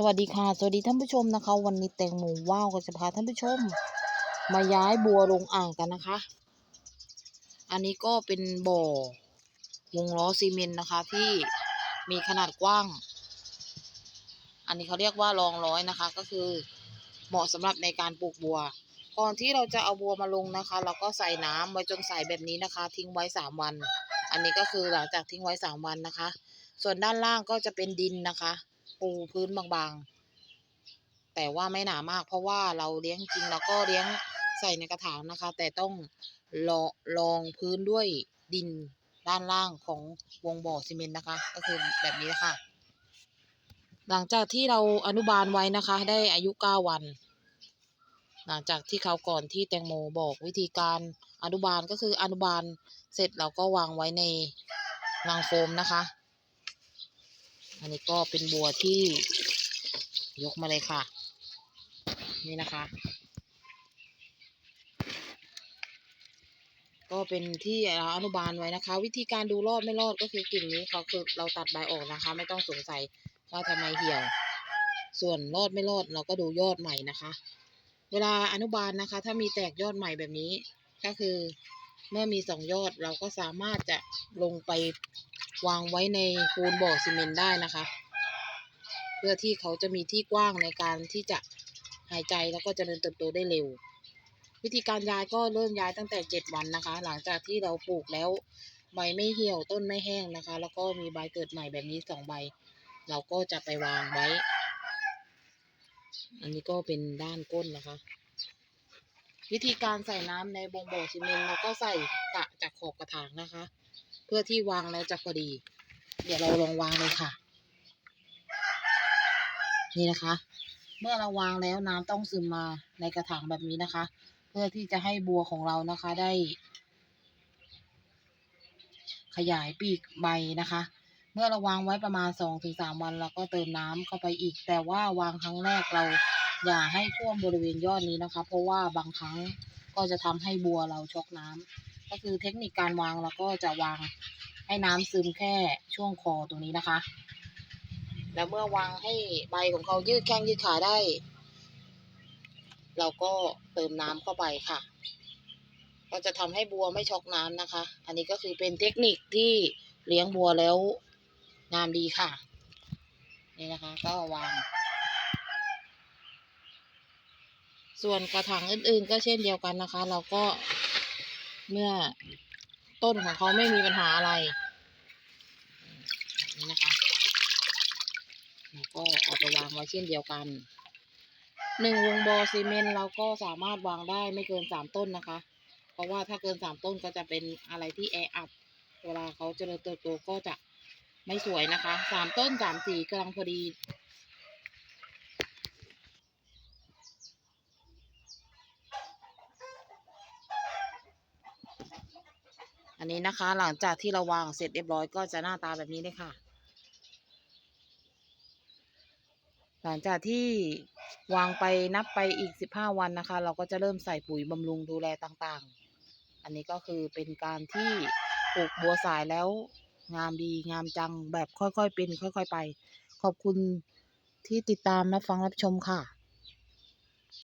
สวัสดีค่ะ สวัสดีท่านผู้ชมนะคะ วันนี้แตงโมว้าวก็จะพาท่านผู้ชม มาย้ายบัวลงอ่างกันนะคะ อันนี้ก็เป็นบ่อวงล้อซีเมนต์นะคะ ที่มีขนาดกว้าง อันนี้เขาเรียกว่ารองร้อยนะคะ ก็คือเหมาะสำหรับในการปลูกบัว ก่อนที่เราจะเอาบัวมาลงนะคะ เราก็ใส่น้ำไว้จนใสแบบนี้นะคะ ทิ้งไว้สามวัน อันนี้ก็คือหลังจากทิ้งไว้สามวันนะคะ ส่วนด้านล่างก็จะเป็นดินนะคะ ปูพื้นบางๆ แต่ว่าไม่หนามาก เพราะว่าเราเลี้ยงจริงเราก็เลี้ยงใส่ในกระถางนะคะ แต่ต้องรอรองพื้นด้วยดินด้านล่างของวงบ่อซีเมนต์นะคะ ก็คือแบบนี้นะคะหลังจากที่เราอนุบาลไว้นะคะ ได้อายุเก้าวัน หลังจากที่เขาวก่อนที่แตงโมบอกวิธีการอนุบาลก็คืออนุบาลเสร็จเราก็วางไว้ในรังโฟมนะคะ อันนี้ก็เป็นบัวที่ยกมาเลยค่ะ นี่นะคะ ก็เป็นที่เราอนุบาลไว้นะคะ วิธีการดูรอดไม่รอดก็คือกิ่งนี้เขาคือเราตัดใบออกนะคะ ไม่ต้องสงสัยว่าทำไมเหี่ยว ส่วนรอดไม่รอดเราก็ดูยอดใหม่นะคะ เวลาอนุบาลนะคะ ถ้ามีแตกยอดใหม่แบบนี้ ก็คือเมื่อมีสองยอดเราก็สามารถจะลงไป วางไว้ในปูนบ่อซีเมนต์ได้นะคะ เพื่อที่เขาจะมีที่กว้างในการที่จะหายใจแล้วก็เจริญเติบโตได้เร็ว วิธีการย้ายก็เริ่มย้ายตั้งแต่เจ็ดวันนะคะ หลังจากที่เราปลูกแล้วใบไม่เหี่ยวต้นไม่แห้งนะคะ แล้วก็มีใบเกิดใหม่แบบนี้สองใบ เราก็จะไปวางไว้ อันนี้ก็เป็นด้านก้นนะคะ วิธีการใส่น้ำในบงบ่อซีเมนต์เราก็ใส่กะจากขอบกระถางนะคะ เพื่อที่วางแล้วจะพอดี เดี๋ยวเราลองวางเลยค่ะ นี่นะคะ เมื่อเราวางแล้วน้ำต้องซึมมาในกระถางแบบนี้นะคะ เพื่อที่จะให้บัวของเรานะคะได้ ขยายปีกใบนะคะ เมื่อเราวางไว้ประมาณสองถึงสามวันเราก็เติมน้ำเข้าไปอีก แต่ว่าวางครั้งแรกเราอย่าให้ท่วมบริเวณยอดนี้นะคะ เพราะว่าบางครั้งก็จะทำให้บัวเราช็อกน้ำ ก็คือเทคนิคการวางเราก็จะวางให้น้ำซึมแค่ช่วงคอตรงนี้นะคะ แล้วเมื่อวางให้ใบของเขายืดแข้งยืดขาได้ เราก็เติมน้ำเข้าไปค่ะ ก็จะทำให้บัวไม่ช็อกน้ำนะคะ อันนี้ก็คือเป็นเทคนิคที่เลี้ยงบัวแล้วงามดีค่ะ นี่นะคะ ก็วาง ส่วนกระถางอื่นๆ ก็เช่นเดียวกันนะคะ เราก็ เมื่อต้นของเขาไม่มีปัญหาอะไรนี่นะคะเราก็เอาไปวางไว้เช่นเดียวกันหนึ่งวงบอซีเมนต์เราก็สามารถวางได้ไม่เกินสามต้นนะคะ เพราะว่าถ้าเกินสามต้นก็จะเป็นอะไรที่แออัดเวลาเขาเจริญเติบโตก็จะไม่สวยนะคะสามต้นสามสี่กำลังพอดี อันนี้นะคะ หลังจากที่เราวางเสร็จเรียบร้อยก็จะหน้าตาแบบนี้เลยค่ะ หลังจากที่วางไปนับไปอีกสิบห้าวันนะคะ เราก็จะเริ่มใส่ปุ๋ยบำรุงดูแลต่างๆ อันนี้ก็คือเป็นการที่ปลูกบัวสายแล้ว งามดีงามจังแบบค่อยๆเป็น ค่อย ๆ ไป ขอบคุณที่ติดตามรับฟังรับชมค่ะ